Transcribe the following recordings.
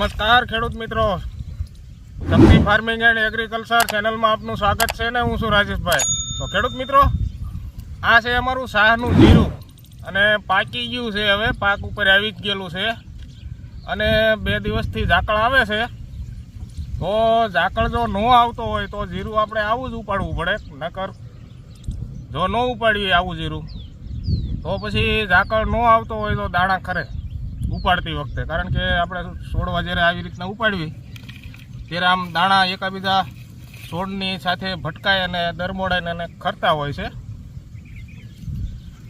નમસ્કાર ખેડૂત મિત્રો. શક્તિ ફાર્મિંગ એન્ડ એગ્રીકલ્ચર ચેનલમાં આપનું સ્વાગત છે ને હું છું રાજેશભાઈ. તો ખેડૂત મિત્રો, આ છે અમારું શાહનું જીરું. અને પાકી ગયું છે હવે, પાક ઉપર આવી જ ગયેલું છે. અને બે દિવસથી ઝાકળ આવે છે. તો ઝાકળ જો ન આવતો હોય તો જીરું આપણે આવું જ ઉપાડવું પડે. નકર જો ન ઉપાડીએ આવું જીરું, તો પછી ઝાકળ ન આવતો હોય તો દાણા ખરે. ઉપાડતી વખતે. કારણ કે આપણે છોડવા જ્યારે આવી રીતના ઉપાડવી, ત્યારે આમ દાણા એકાબીજા છોડની સાથે ભટકાય અને દરમોડાઈને અને ખરતા હોય છે.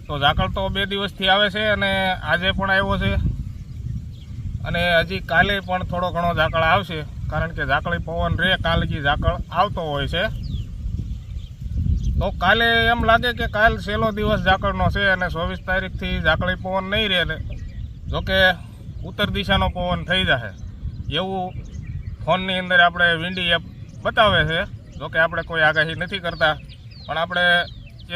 તો ઝાકળ તો બે દિવસથી આવે છે અને આજે પણ આવ્યો છે. અને હજી કાલે પણ થોડો ઘણો ઝાકળ આવશે, કારણ કે ઝાકળી પવન રહે કાલજી ઝાકળ આવતો હોય છે. તો કાલે એમ લાગે કે કાલ છેલ્લો દિવસ ઝાકળનો છે અને ચોવીસ તારીખથી ઝાકળી પવન નહીં રહે. જોકે ઉત્તર દિશાનો પવન થઈ જશે એવું ફોનની અંદર આપણે વિન્ડી એપ બતાવે છે. જોકે આપણે કોઈ આગાહી નથી કરતા. પણ આપણે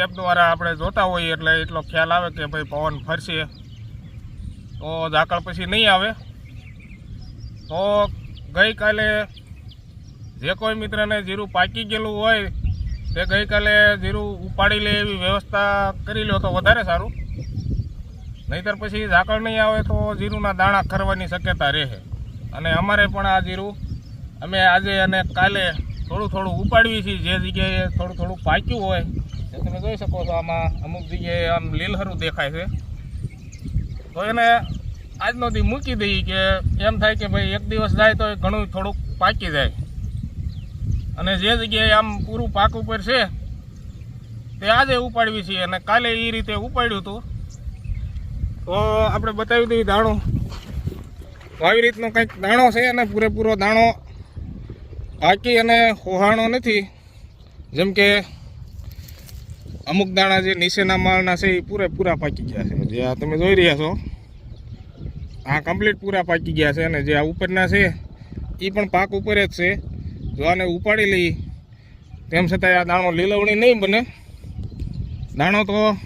એપ દ્વારા આપણે જોતા હોઈએ એટલે એટલો ખ્યાલ આવે કે ભાઈ પવન ફરશે. તો ઝાકળ પછી નહીં આવે. તો ગઈકાલે જે કોઈ મિત્રને જીરું પાકી ગયેલું હોય, તે ગઈકાલે જીરું ઉપાડી લે એવી વ્યવસ્થા કરી લો તો વધારે સારું. નહીતર પછી ઝાકળ નહીં આવે તો જીરુંના દાણા ખરવાની શક્યતા રહે અને અમારે પણ આ જીરું અમે આજે અને કાલે થોડું થોડું ઉપાડવી છીએ જે જગ્યાએ થોડું થોડું પાક્યું હોય એ તમે જોઈ શકો છો આમાં અમુક જગ્યાએ આમ લીલહરું દેખાય છે. તો એને આજનો દી મૂકી દઈએ કે એમ થાય કે ભાઈ એક દિવસ જાય તો ઘણું થોડુંક પાકી જાય. અને જે જગ્યાએ આમ પૂરું પાક ઉપર છે, તે આજે ઉપાડવી છીએ અને કાલે એ રીતે ઉપાડ્યું હતું. તો આપણે બતાવી દઈએ દાણો. આવી રીતનો કંઈક દાણો છે અને પૂરેપૂરો દાણો પાકી અને હોહાણો નથી. જેમ કે અમુક દાણા જે નીચેના માળના છે એ પૂરેપૂરા પાકી ગયા છે. જે આ તમે જોઈ રહ્યા છો, આ કમ્પ્લીટ પૂરા પાકી ગયા છે અને જે આ ઉપરના છે એ પણ પાક ઉપર જ છે. જો આને ઉપાડી લઈ તેમ છતાંય આ દાણો લીલવણી નહીં બને. દાણો તો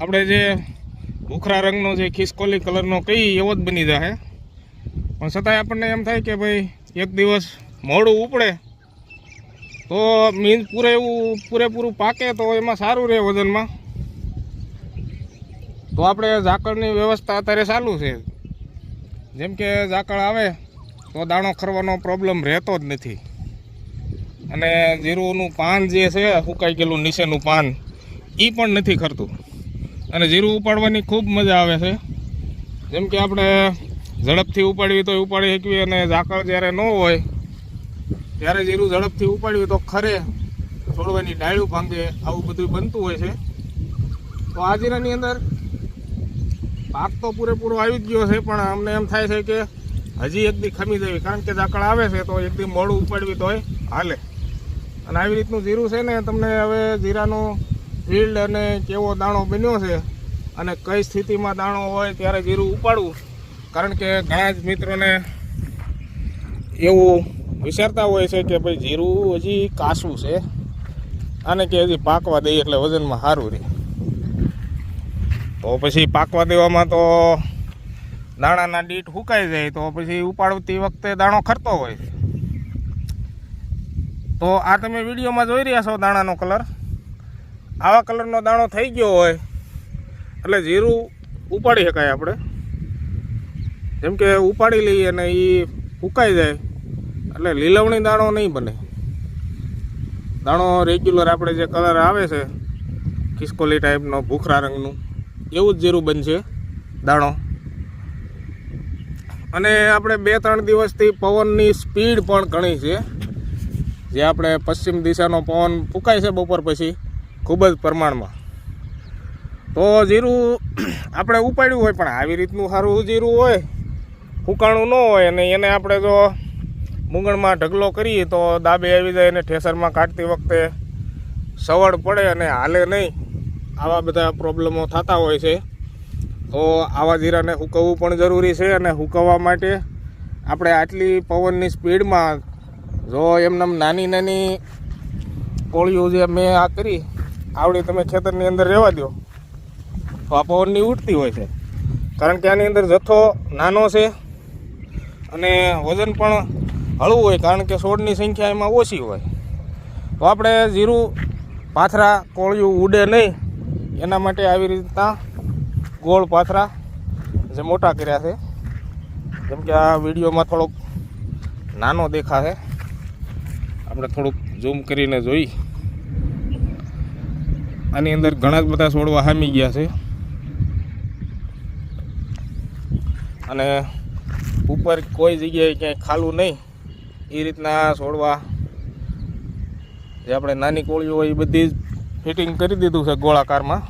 આપણે જે ભૂખરા રંગનો જે ખિસકોલી કલરનો કઈ એવો જ બની જાય પણ છતાંય આપણને એમ થાય કે ભાઈ, એક દિવસ મોડું ઉપડે, તો મીન પૂરે એવું પૂરેપૂરું પાકે તો એમાં સારું રહે વજનમાં. તો આપણે ઝાકળની વ્યવસ્થા અત્યારે ચાલુ છે. જેમ કે ઝાકળ આવે, તો દાણો ખરવાનો પ્રોબ્લેમ રહેતો જ નથી. અને જીરુંનું પાન જે છે, સુકાઈ ગયેલું નીચેનું પાન એ પણ નથી ખરતું. અને જીરું ઉપાડવાની ખૂબ મજા આવે છે. જેમ કે આપણે ઝડપથી ઉપાડવી તો ઉપાડી શકીએ અને ઝાકળ જ્યારે ન હોય, ત્યારે જીરું ઝડપથી ઉપાડવી તો ખરે છોડવાની ડાળ્યું ભાંગે આવું બધું બનતું હોય છે. તો આ જીરાની અંદર પાક તો પૂરેપૂરો આવી જ ગયો છે, પણ અમને એમ થાય છે કે હજી એકદી ખમી જવી, કારણ કે ઝાકળ આવે છે તો એકદી મોડું ઉપાડવી તોય હાલે. અને આવી રીતનું જીરું છે ને, તમને હવે જીરાનું ફિલ્ડ અને કેવો દાણો બન્યો છે અને કઈ સ્થિતિમાં દાણો હોય ત્યારે જીરું ઉપાડવું. કારણ કે ઘણા જ મિત્રોને એવું વિચારતા હોય છે કે ભાઈ જીરું હજી કાસું છે અને કે હજી પાકવા દઈએ એટલે વજનમાં સારું રહે. તો પછી પાકવા દેવામાં તો દાણાના ડીટ સુકાઈ જાય તો પછી ઉપાડતી વખતે દાણો ખરતો હોય. તો આ તમે વિડીયોમાં જોઈ રહ્યા છો દાણાનો કલર. આવા કલરનો દાણો થઈ ગયો હોય, એટલે જીરું ઉપાડી શકાય આપણે. જેમ કે ઉપાડી લઈએ અને એ ઉકાઈ જાય, એટલે લીલવણી દાણો નહીં બને. દાણો રેગ્યુલર આપણે જે કલર આવે છે, ખિસકોલી ટાઈપનો ભૂખરા રંગનું, એવું જ જીરું બનશે દાણો. અને આપણે બે ત્રણ દિવસથી પવનની સ્પીડ પણ ઘણી છે. જે આપણે પશ્ચિમ દિશાનો પવન ફૂંકાય છે બપોર પછી ખૂબ જ પ્રમાણમાં. તો જીરું આપણે ઉપાડ્યું હોય પણ આવી રીતનું સારું જીરું હોય ફૂંકાણું ન હોય અને એને આપણે જો મૂંગણમાં ઢગલો કરીએ તો દાબે આવી જાય અને ઠેસરમાં કાઢતી વખતે સવડ પડે અને હાલે નહીં. આવા બધા પ્રોબ્લેમો થતા હોય છે. તો આવા જીરાને હુકવવું પણ જરૂરી છે અને હુકવવા માટે આપણે આટલી પવનની સ્પીડમાં જો એમને નાની નાની કોળીઓ જે મેં આ કરી આવડી તમે ખેતરની અંદર રહેવા દો તો આ પવનની ઉડતી હોય છે. કારણ કે આની અંદર જથ્થો નાનો છે અને વજન પણ હળવું હોય, કારણ કે છોડની સંખ્યા એમાં ઓછી હોય. તો આપણે જીરું, પાથરા, કોળિયું ઉડે નહીં. એના માટે આવી રીતના ગોળ પાથરા જે મોટા કર્યા છે. જેમ કે આ વિડીયોમાં થોડોક નાનો દેખાશે. આપણે થોડુંક ઝૂમ કરીને જોઈ. આની અંદર ઘણા જ બધા છોડવા હામી ગયા છે. અને ઉપર કોઈ જગ્યાએ ક્યાંય ખાલું નહીં. એ રીતના છોડવા જે આપણે નાની કોળીઓ હોય એ બધી જ ફિટિંગ કરી દીધું છે ગોળાકારમાં.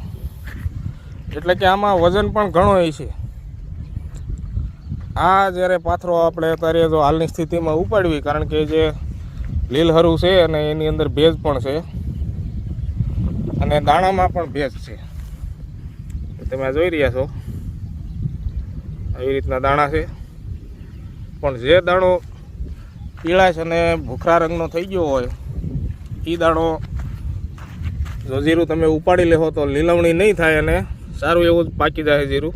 એટલે કે આમાં વજન પણ ઘણો હોય છે. આ જ્યારે પાથરો આપણે અત્યારે જો હાલની સ્થિતિમાં ઉપાડવી, કારણ કે જે લીલહરું છે અને એની અંદર ભેજ પણ છે. અને દાણામાં પણ ભેજ છે. તમે જોઈ રહ્યા છો. આવી રીતના દાણા છે. પણ જે દાણો પીળાશ અને ભૂખરા રંગનો થઈ ગયો હોય, એ દાણો જો જીરું તમે ઉપાડી લેહો તો લીલવણી નહીં થાય અને સારું એવું જ પાકી જાય જીરું.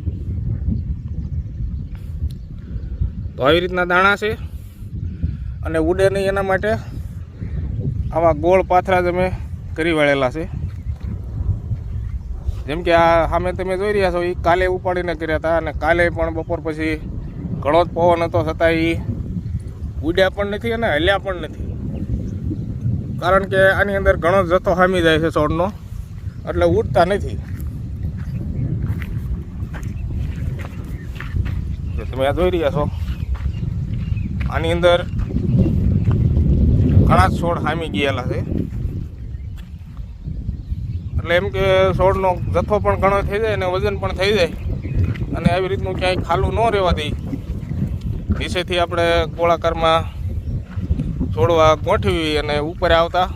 તો આવી રીતના દાણા છે. અને ઉડે નહીં એના માટે આવા ગોળ પાથરા તમે કરી વાળેલા છે. જેમ કે આ સામે તમે જોઈ રહ્યા છો એ કાલે ઉપાડીને કર્યા હતા અને કાલે પણ બપોર પછી ઘણો જ પવન હતો છતાં એ ઉડ્યા પણ નથી અને હલ્યા પણ નથી. કારણ કે આની અંદર ઘણો જથ્થો હામી જાય છે છોડનો, એટલે ઉડતા નથી. તમે આ જોઈ રહ્યા છો, આની અંદર ઘણા છોડ હામી ગયેલા છે. એટલે એમ કે છોડનો જથ્થો પણ ઘણો થઈ જાય અને વજન પણ થઈ જાય. અને આવી રીતનું ક્યાંય ખાલું ન રહેવા દઈ નીચેથી આપણે ગોળાકારમાં છોડવા ગોઠવી અને ઉપર આવતા.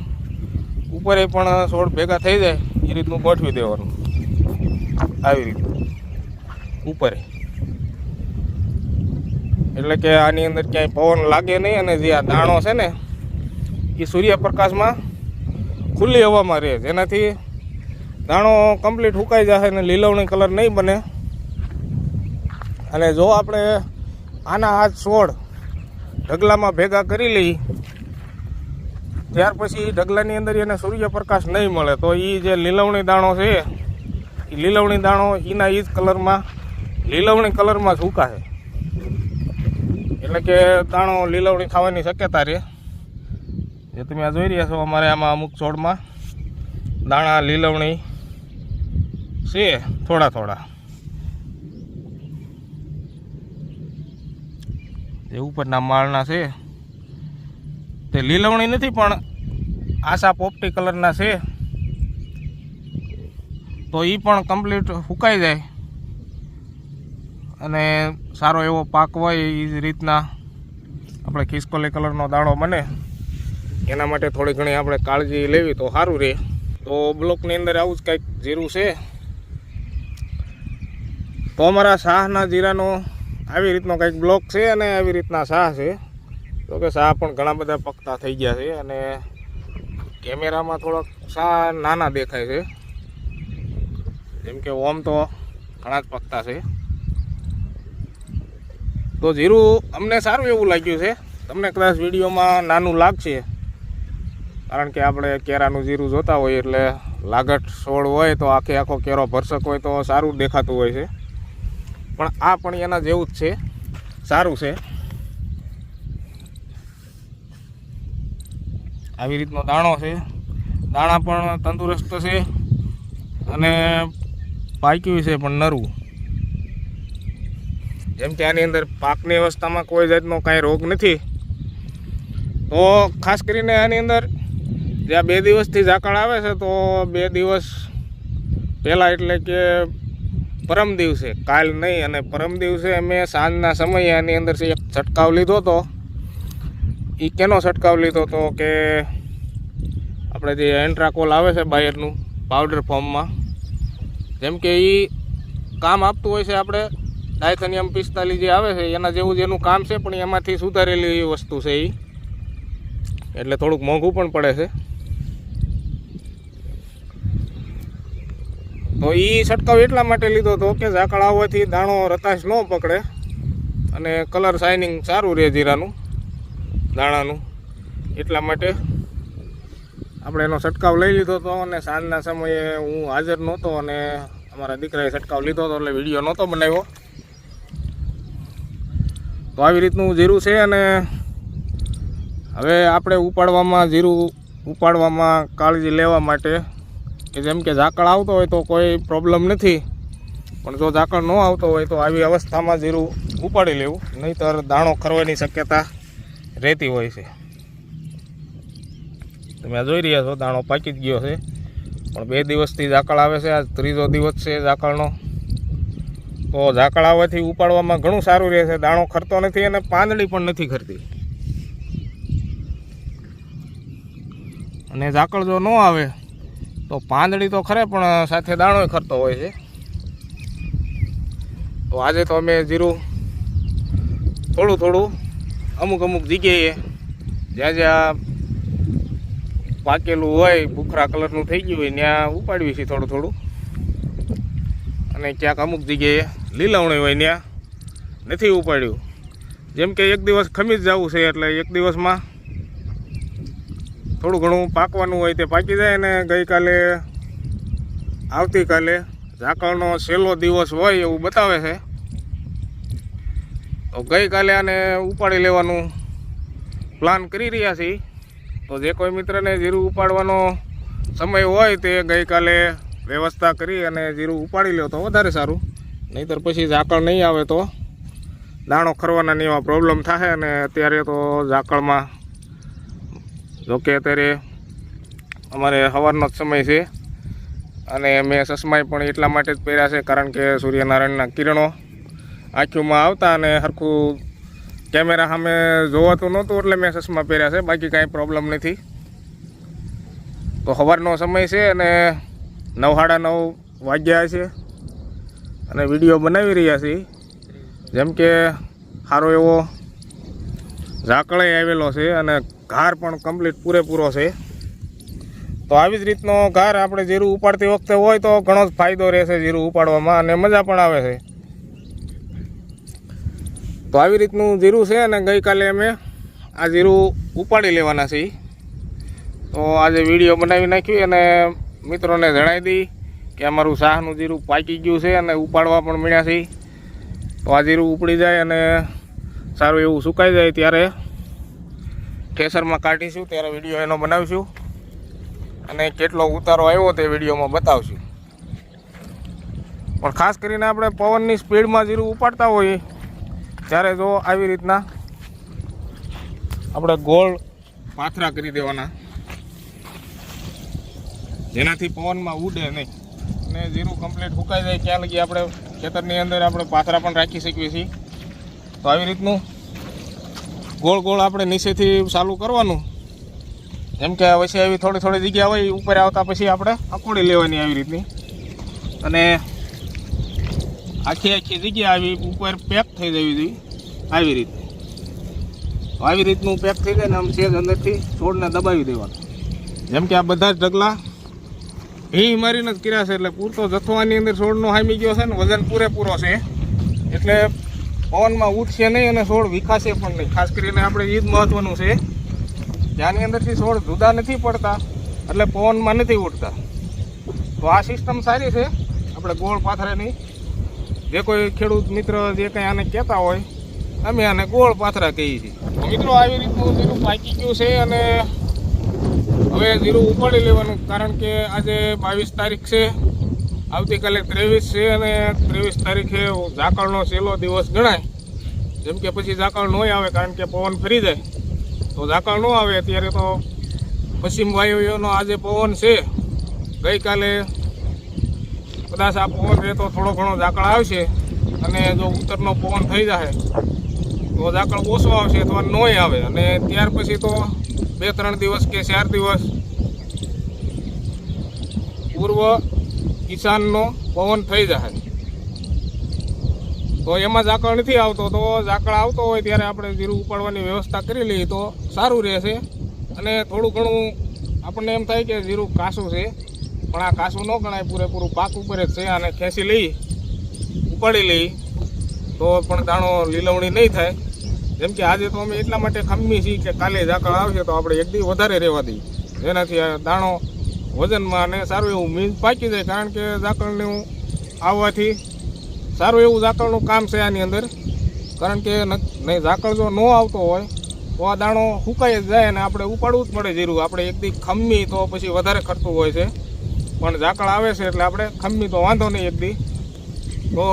ઉપરે પણ છોડ ભેગા થઈ જાય, એ રીતનું ગોઠવી દેવાનું. આવી રીતનું. ઉપરે. એટલે કે આની અંદર ક્યાંય પવન લાગે નહીં અને જે આ દાણો છે ને, એ સૂર્યપ્રકાશમાં ખુલ્લી હવામાં રહે. જેનાથી દાણો કમ્પ્લીટ સુકાઈ જશે અને લીલવણી કલર નહીં બને. અને જો આપણે આના આ છોડ ઢગલામાં ભેગા કરી લઈ, ત્યાર પછી ઢગલાની અંદર એને સૂર્યપ્રકાશ નહીં મળે, તો એ જે લીલવણી દાણો છે એ લીલવણી દાણો એના એ જ કલરમાં લીલવણી કલરમાં સુકાશે. એટલે કે દાણો લીલવણી ખાવાની શક્યતા રહે જે તમે આ જોઈ રહ્યા છો, અમારે આમાં અમુક છોડમાં દાણા, લીલવણી છે. થોડા થોડા. જે ઉપરના માળના છે. તે લીલવણી નથી, પણ આશા પોપટી કલરના છે. તો એ પણ કમ્પ્લીટ સુકાઈ જાય. અને સારો એવો પાક હોય એ રીતના આપણે ખિસકોલી કલરનો દાણો બને. એના માટે થોડી ઘણી આપણે કાળજી લેવી તો સારું રહે તો બ્લોકની અંદર આવું જ કંઈક જીરું છે. તો અમારા શાહના જીરાનો આવી રીતનો કંઈક બ્લોક છે અને આવી રીતના શાહ છે. તો કે શાહ પણ ઘણા બધા પકતા થઈ ગયા છે અને કેમેરામાં થોડાક શાહ નાના દેખાય છે. જેમ કે ઓમ તો ઘણા જ પકતા છે. તો જીરું અમને સારું એવું લાગ્યું છે. તમને કદાચ વિડીયોમાં નાનું લાગશે. કારણ કે આપણે કેરાનું જીરું જોતા હોઈએ એટલે લાગટ છોડ હોય તો આખે આખો કેરો ભરસક હોય તો સારું દેખાતું હોય છે. પણ આ પણ એના જેવું જ છે. સારું છે. આવી રીતનો દાણો છે. દાણા પણ તંદુરસ્ત છે અને પાક્યું છે પણ નરવું. જેમ કે આની અંદર પાકની અવસ્થામાં કોઈ જાતનો કાંઈ રોગ નથી. તો ખાસ કરીને આની અંદર જે આ બે દિવસથી ઝાકળ આવે છે તો બે દિવસ પહેલાં એટલે કે પરમ દિવસે, કાલ નહીં, અને પરમ દિવસે મેં સાંજના સમયે આની અંદર એક છંટકાવ લીધો હતો એ કેનો છંટકાવ લીધો હતો કે આપણે જે એન્ટ્રાકોલ આવે છે બાયરનું પાવડર ફોર્મમાં, જેમ કે એ કામ આપતું હોય છે આપણે, ડાયથનિયમ પિસ્તાલીસ જે આવે છે, એના જેવું જેનું કામ છે, પણ એમાંથી સુધારેલી વસ્તુ છે એ એટલે થોડુંક મોંઘું પણ પડે છે. તો એ છંટકાવ એટલા માટે લીધો હતો કે ઝાકળ આવવાથી દાણો રતાશ ન પકડે અને કલર શાઇનિંગ સારું રહે જીરાનું, દાણાનું. એટલા માટે આપણે એનો છંટકાવ લઈ લીધો હતો અને સાંજના સમયે હું હાજર નહોતો અને અમારા દીકરાએ છંટકાવ લીધો હતો એટલે વીડિયો નહોતો બનાવ્યો. તો આવી રીતનું જીરું છે અને હવે આપણે ઉપાડવામાં, જીરું ઉપાડવામાં કાળજી લેવા માટે કે જેમ કે ઝાકળ આવતો હોય તો કોઈ પ્રોબ્લેમ નથી. પણ જો ઝાકળ ન આવતો હોય તો આવી અવસ્થામાં જીરું ઉપાડી લેવું. નહીંતર દાણો ખરવાની શક્યતા રહેતી હોય છે. તમે જોઈ રહ્યા છો, દાણો પાકી જ ગયો છે. પણ બે દિવસથી ઝાકળ આવે છે, આજ ત્રીજો દિવસ છે ઝાકળનો. તો ઝાકળ આવવાથી ઉપાડવામાં ઘણું સારું રહે છે. દાણો ખરતો નથી અને પાંદડી પણ નથી ખરતી. અને ઝાકળ જો ન આવે તો પાંદડી તો ખરે પણ સાથે દાણોય ખરતો હોય છે. તો આજે તો અમે જીરું થોડું થોડું અમુક અમુક જગ્યાએ જ્યાં જ્યાં પાકેલું હોય, ભૂખરા કલરનું થઈ ગયું હોય, ત્યાં ઉપાડવી છે થોડું થોડું. અને ક્યાંક અમુક જગ્યાએ લીલાવણી હોય, ત્યાં નથી ઉપાડ્યું. જેમ કે એક દિવસ ખમી જ જવું છે, એટલે એક દિવસમાં થોડું ઘણું પાકવાનું હોય તે પાકી જાય અને ગઈકાલે, આવતીકાલે ઝાકળનો છેલ્લો દિવસ હોય એવું બતાવે છે. તો ગઈકાલે આને ઉપાડી લેવાનું પ્લાન કરી રહ્યા છીએ. તો જે કોઈ મિત્રને જીરું ઉપાડવાનો સમય હોય તે ગઈકાલે વ્યવસ્થા કરી અને જીરું ઉપાડી લો તો વધારે સારું. નહીંતર પછી ઝાકળ નહીં આવે તો દાણો ખરવાના ને એવા પ્રોબ્લેમ થાય અને અત્યારે તો ઝાકળમાં જોકે અત્યારે અમારે સવારનો જ સમય છે અને મેં ચશ્માય પણ એટલા માટે જ પહેર્યા છે, કારણ કે સૂર્યનારાયણના કિરણો આંખોમાં આવતા અને સરખું કેમેરા સામે જોવાતું નહોતું, એટલે મેં ચશ્મા પહેર્યા છે. બાકી કાંઈ પ્રોબ્લેમ નથી. તો સવારનો સમય છે અને નવ, સાડા નવ વાગ્યા છે અને વીડિયો બનાવી રહ્યા છીએ જેમ કે સારો એવો ઝાકળે આવેલો છે અને ઘાર પણ કમ્પ્લીટ પૂરેપૂરો છે. તો આવી જ રીતનો ઘાર આપણે જીરું ઉપાડતી વખતે હોય તો ઘણો જ ફાયદો રહેશે જીરું ઉપાડવામાં અને મજા પણ આવે છે. તો આવી રીતનું જીરું છે અને ગઈકાલે અમે આ જીરું ઉપાડી લેવાના છીએ. તો આજે વીડિયો બનાવી નાખ્યું અને મિત્રોને જણાવી દઈ કે અમારું શાહનું જીરું પાકી ગયું છે અને ઉપાડવા પણ મળ્યા છે તો આ જીરું ઉપડી જાય અને સારું એવું સુકાઈ જાય ત્યારે ઠેસરમાં કાઢીશું, ત્યારે વીડિયો એનો બનાવીશું. અને કેટલો ઉતારો આવ્યો તે વિડીયોમાં બતાવશું. પણ ખાસ કરીને આપણે પવનની સ્પીડમાં જીરું ઉપાડતા હોઈએ, ત્યારે જો આવી રીતના આપણે ગોળ પાથરા કરી દેવાના. જેનાથી પવનમાં ઉડે નહીં. અને જીરું કમ્પ્લીટ સુકાઈ જાય ત્યાં લગી આપણે ખેતરની અંદર આપણે પાથરા પણ રાખી શકીએ છીએ. તો આવી રીતનું ગોળ ગોળ આપણે નીચેથી ચાલુ કરવાનું. જેમ કે પછી આવી થોડી થોડી જગ્યા હોય ઉપર આવતા પછી આપણે અકોડી લેવાની આવી રીતની. અને આખી આખી જગ્યા આવી ઉપર પેક થઈ જવી જોઈએ, આવી રીતે આવી રીતનું પેક થઈ જાય ને આમ સેજ અંદરથી છોડને દબાવી દેવાનું. જેમ કે આ બધા જ ઢગલા હી મારીને જ કર્યા છે, એટલે પૂરતો જથ્થો આની અંદર છોડનો હામી ગયો છે ને વજન પૂરેપૂરો છે. એટલે પવનમાં ઉઠશે નહીં અને છોડ વિકાસે પણ નહીં. ખાસ કરીને આપણે એ જ મહત્વનું છે. જ્યાંની અંદરથી છોડ જુદા નથી પડતા, એટલે પવનમાં નથી ઉઠતા તો આ સિસ્ટમ સારી છે. આપણે ગોળ પાથરાની, જે કોઈ ખેડૂત મિત્ર જે કંઈ આને કહેતા હોય, અમે આને ગોળ પાથરા કહીએ છીએ. મિત્રો, આવી રીતનું જીરું પાકી ગયું છે અને હવે જીરું ઉપાડી લેવાનું, કારણ કે આજે બાવીસ તારીખ છે. આવતીકાલે ત્રેવીસ છે અને ત્રેવીસ તારીખે ઝાકળનો છેલ્લો દિવસ ગણાય. જેમ કે પછી ઝાકળ ન આવે કારણ કે પવન ફરી જાય. તો ઝાકળ ન આવે ત્યારે તો પશ્ચિમ વાયુઓનો આજે પવન છે. ગઈકાલે કદાચ આ પવન રહે તો થોડો ઘણો ઝાકળ આવશે અને જો ઉત્તરનો પવન થઈ જાય તો ઝાકળ ઓછો આવશે અથવા નોય આવે. અને ત્યાર પછી તો બે ત્રણ દિવસ કે ચાર દિવસ પૂર્વ ઈશાનનો પવન થઈ જાય તો એમાં ઝાકળ નથી આવતો. તો ઝાકળ આવતો હોય ત્યારે આપણે જીરું ઉપાડવાની વ્યવસ્થા કરી લઈએ તો સારું રહેશે. અને થોડું ઘણું આપણને એમ થાય કે જીરું કાસું છે. પણ આ કાસું ન ગણાય, પૂરેપૂરું પાક ઉપર જ છે અને ખેંચી લઈ, ઉપાડી લઈ. તો પણ દાણો લીલવણી નહીં થાય. જેમ કે આજે તો અમે એટલા માટે ખમ્મી છીએ કે કાલે ઝાકળ આવશે તો આપણે એક દી વધારે રહેવા દઈએ. જેનાથી દાણો વજનમાં અને સારું એવું મીન પાકી જાય, કારણ કે ઝાકળનું આવવાથી સારું એવું ઝાકળનું કામ છે આની અંદર. કારણ કે નહીં, ઝાકળ જો ન આવતો હોય, તો આ દાણો સુકાઈ જ જાય અને આપણે ઉપાડવું જ પડે જીરું. આપણે એકદી ખમી તો પછી વધારે ખર્ચું હોય છે. પણ ઝાકળ આવે છે એટલે આપણે ખમ્મી તો વાંધો નહીં એકદી તો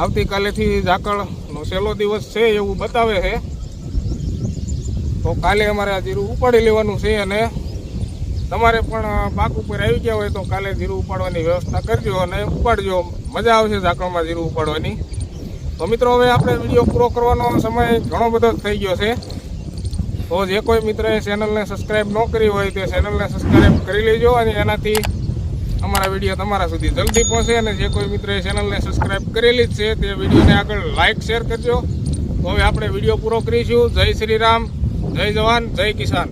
આવતીકાલેથી ઝાકળનો છેલ્લો દિવસ છે એવું બતાવે છે. તો કાલે અમારે આ જીરું ઉપાડી લેવાનું છે અને તમારે પણ પાક ઉપર આવી ગયા હોય તો કાલે જીરું ઉપાડવાની વ્યવસ્થા કરજો અને ઉપાડજો. મજા આવશે ઝાકળમાં જીરું ઉપાડવાની. તો મિત્રો, હવે આપણે વીડિયો પૂરો કરવાનો સમય ઘણો બધો થઈ ગયો છે. તો જે કોઈ મિત્રએ ચેનલને સબસ્ક્રાઈબ ન કરી હોય તે ચેનલને સબસ્ક્રાઈબ કરી લેજો અને એનાથી અમારા વીડિયો તમારા સુધી જલ્દી પહોંચે અને જે કોઈ મિત્રએ ચેનલને સબસ્ક્રાઈબ કરેલી જ છે તે વિડીયોને આગળ લાઇક, શેર કરજો. તો હવે આપણે વીડિયો પૂરો કરીશું. જય શ્રી રામ, જય જવાન, જય કિસાન.